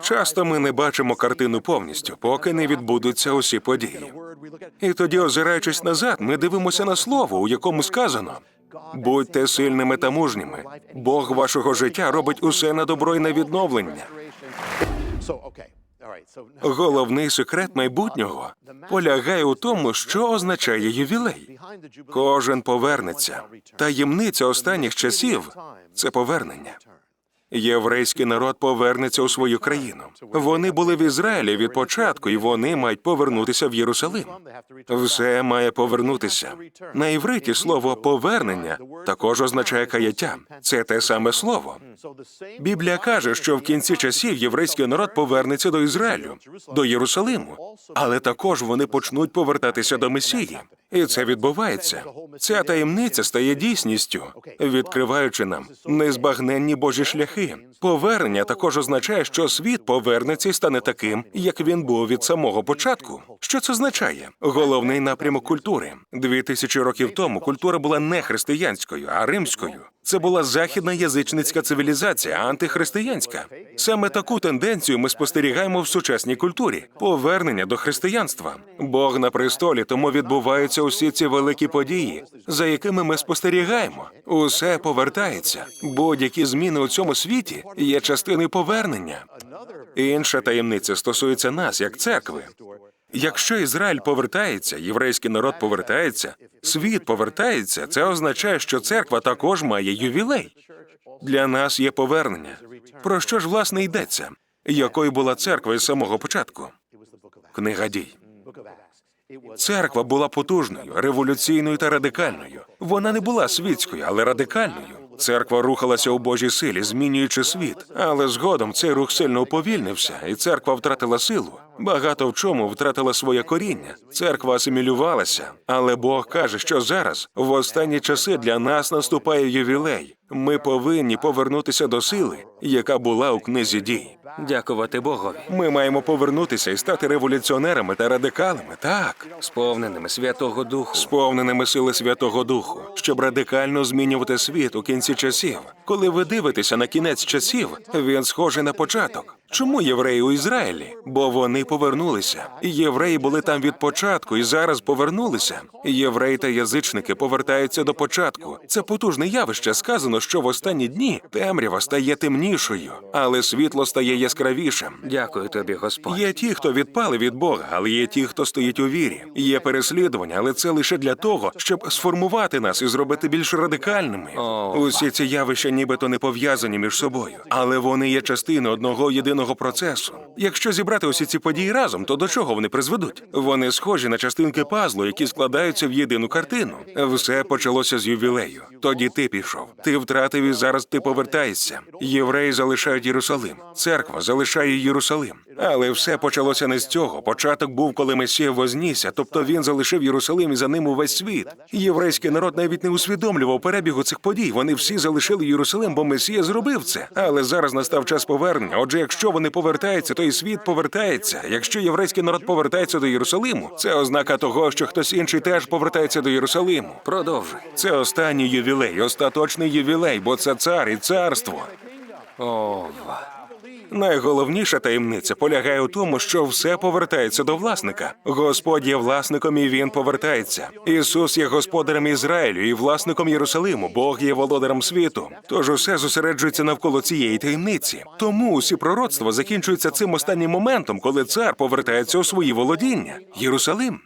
Часто ми не бачимо картину повністю, поки не відбудуться усі події. І тоді, озираючись назад, ми дивимося на слово, у якому сказано: будьте сильними та мужніми. Бог вашого життя робить усе на добро і на відновлення. Головний секрет майбутнього полягає у тому, що означає ювілей. Кожен повернеться. Таємниця останніх часів це повернення. Єврейський народ повернеться у свою країну. Вони були в Ізраїлі від початку, і вони мають повернутися в Єрусалим. Все має повернутися. На івриті слово повернення також означає каяття. Це те саме слово. Біблія каже, що в кінці часів єврейський народ повернеться до Ізраїлю, до Єрусалиму, але також вони почнуть повертатися до Месії. І це відбувається. Ця таємниця стає дійсністю, відкриваючи нам незбагненні Божі шляхи. Повернення також означає, що світ повернеться і стане таким, як він був від самого початку. Що це означає? Головний напрямок культури. Дві тисячі років тому культура була не християнською, а римською. Це була західна язичницька цивілізація, антихристиянська. Саме таку тенденцію ми спостерігаємо в сучасній культурі повернення до християнства. Бог на престолі, тому відбуваються усі ці великі події, за якими ми спостерігаємо. Усе повертається. Будь-які зміни у цьому світі є частиною повернення. Інша таємниця стосується нас як церкви. Якщо Ізраїль повертається, єврейський народ повертається, світ повертається, це означає, що церква також має ювілей. Для нас є повернення. Про що ж власне йдеться? Якою була церква із самого початку? Книга дій. Церква була потужною, революційною та радикальною. Вона не була світською, але радикальною. Церква рухалася у Божій силі, змінюючи світ. Але згодом цей рух сильно уповільнився, і церква втратила силу. Багато в чому втратила своє коріння. Церква асимілювалася. Але Бог каже, що зараз, в останні часи, для нас наступає ювілей. Ми повинні повернутися до сили, яка була у книзі дій. Дякувати Богові. Ми маємо повернутися і стати революціонерами та радикалами, так, Сповненими Святого Духу. сповненими сили Святого Духу, щоб радикально змінювати світ у кінці часів. Коли ви дивитеся на кінець часів, він схожий на початок. Чому євреї у Ізраїлі? Бо вони повернулися. Євреї були там від початку і зараз повернулися. Євреї та язичники повертаються до початку. Це потужне явище. Сказано, що в останні дні темрява стає темнішою, але світло стає яскравішим. Дякую тобі, Господь. Є ті, хто відпали від Бога, але є ті, хто стоїть у вірі. Є переслідування, але це лише для того, щоб сформувати нас і зробити більш радикальними. О, Усі ці явища нібито не пов'язані між собою, але вони є частиною одного єдиного процесу. Якщо зібрати усі ці події разом, то до чого вони призведуть? Вони схожі на частинки пазлу, які складаються в єдину картину. Все почалося з ювілею. Тоді ти пішов. Ти втратив і зараз ти повертаєшся. Євреї залишають Єрусалим. Церква залишає Єрусалим. Але все почалося не з цього. Початок був, коли Месія вознісся, тобто він залишив Єрусалим і за ним увесь світ. Єврейський народ навіть не усвідомлював перебігу цих подій. Вони всі залишили Єрусалим, бо Месія зробив це. Але зараз настав час повернення. Отже, якщо вони повертаються, то і світ повертається. Якщо єврейський народ повертається до Єрусалиму, це ознака того, що хтось інший теж повертається до Єрусалиму. Продовжуй. Це останній ювілей, остаточний ювілей, бо це цар і царство. О, Найголовніша таємниця полягає у тому, що все повертається до власника. Господь є власником, і він повертається. Ісус є господарем Ізраїлю і власником Єрусалиму. Бог є володарем світу. Тож усе зосереджується навколо цієї таємниці. Тому усі пророцтва закінчуються цим останнім моментом, коли цар повертається у свої володіння. Єрусалим.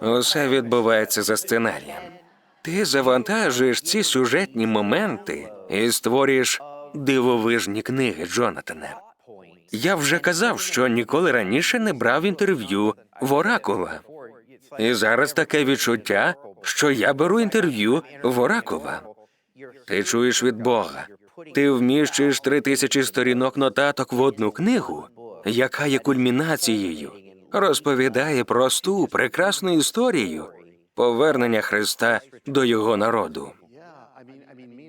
усе відбувається за сценарієм. Ти завантажуєш ці сюжетні моменти і створюєш дивовижні книги, Джонатане. Я вже казав, що ніколи раніше не брав інтерв'ю в Оракула. І зараз таке відчуття, що я беру інтерв'ю в Оракула. Ти чуєш від Бога. Ти вміщуєш три тисячі сторінок нотаток в одну книгу, яка є кульмінацією, розповідає просту, прекрасну історію повернення Христа до його народу.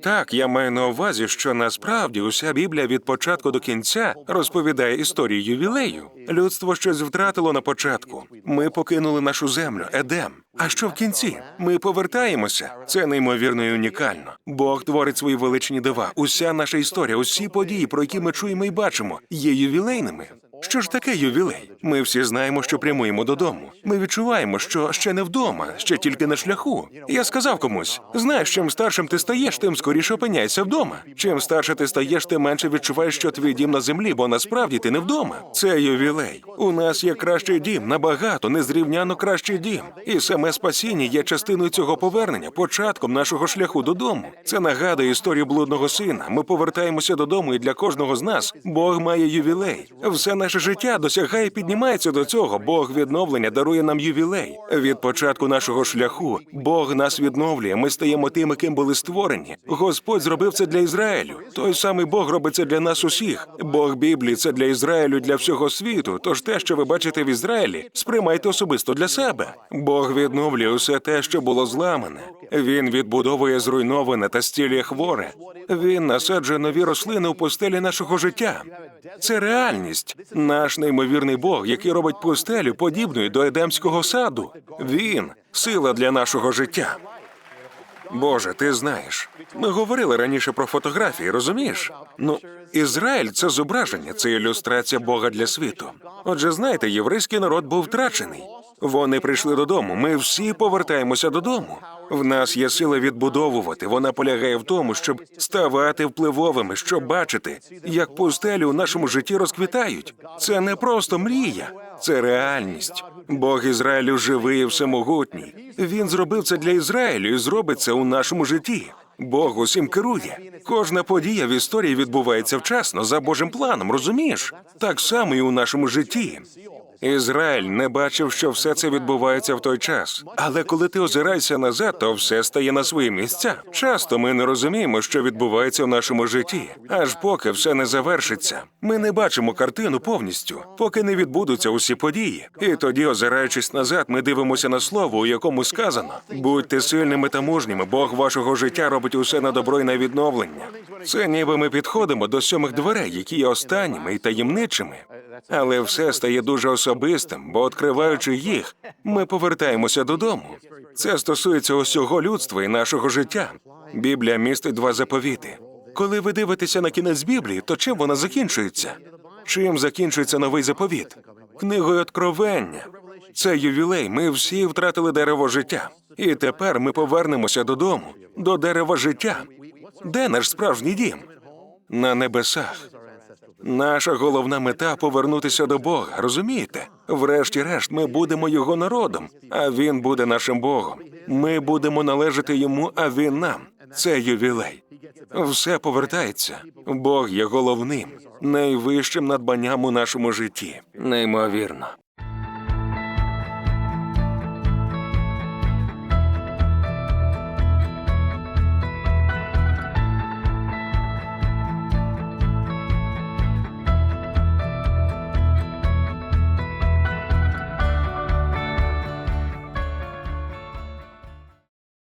Так, я маю на увазі, що насправді уся Біблія від початку до кінця розповідає історію ювілею. Людство щось втратило на початку. Ми покинули нашу землю, Едем. А що в кінці? Ми повертаємося. Це неймовірно і унікально. Бог творить свої величні дива. Уся наша історія, усі події, про які ми чуємо і бачимо, є ювілейними. Що ж таке ювілей? Ми всі знаємо, що прямуємо додому. Ми відчуваємо, що ще не вдома, ще тільки на шляху. Я сказав комусь: знаєш, чим старшим ти стаєш, тим скоріше опиняйся вдома. Чим старше ти стаєш, тим менше відчуваєш, що твій дім на землі, бо насправді ти не вдома. Це ювілей. У нас є кращий дім, набагато незрівняно кращий дім. І саме спасіння є частиною цього повернення, початком нашого шляху додому. Це нагадує історію блудного сина. Ми повертаємося додому, і для кожного з нас Бог має ювілей. Все наше життя досягає і піднімається до цього. Бог відновлення дарує нам ювілей. Від початку нашого шляху Бог нас відновлює. Ми стаємо тими, ким були створені. Господь зробив це для Ізраїлю. Той самий Бог робить це для нас усіх. Бог Біблії це для Ізраїлю, для всього світу. Тож те, що ви бачите в Ізраїлі, сприймайте особисто для себе. Бог відновлює усе те, що було зламане. Він відбудовує зруйноване та стілює хворе. Він насаджує нові рослини у пустелі нашого життя. Це реальність. Наш неймовірний Бог, який робить пустелю подібною до Едемського саду. Він сила для нашого життя. Боже, ти знаєш. Ми говорили раніше про фотографії, розумієш? Ну, Ізраїль це зображення, це ілюстрація Бога для світу. Отже, знаєте, єврейський народ був втрачений. Вони прийшли додому. Ми всі повертаємося додому. В нас є сила відбудовувати. Вона полягає в тому, щоб ставати впливовими, щоб бачити, як пустелі у нашому житті розквітають. Це не просто мрія, це реальність. Бог Ізраїлю живий і всемогутній. Він зробив це для Ізраїлю і зробить це у нашому житті. Бог усім керує. Кожна подія в історії відбувається вчасно за Божим планом, розумієш? Так само і у нашому житті. Ізраїль не бачив, що все це відбувається в той час. Але коли ти озираєшся назад, то все стає на свої місця. Часто ми не розуміємо, що відбувається в нашому житті, аж поки все не завершиться. Ми не бачимо картину повністю, поки не відбудуться усі події. І тоді, озираючись назад, ми дивимося на слово, у якому сказано: будьте сильними та мужніми, Бог вашого життя робить усе на добро і на відновлення. Це ніби ми підходимо до сьомих дверей, які є останніми і таємничими. Але все стає дуже особистим, бо відкриваючи їх, ми повертаємося додому. Це стосується усього людства і нашого життя. Біблія містить два заповіти. Коли ви дивитеся на кінець Біблії, то чим вона закінчується? Чим закінчується новий заповіт? Книгою Откровення. Це ювілей. Ми всі втратили дерево життя. І тепер ми повернемося додому, до дерева життя. Де наш справжній дім? На небесах. Наша головна мета повернутися до Бога, розумієте? Врешті-решт, ми будемо його народом, а він буде нашим Богом. Ми будемо належати йому, а він нам. Це ювілей. Все повертається. Бог є головним, найвищим надбанням у нашому житті. Неймовірно.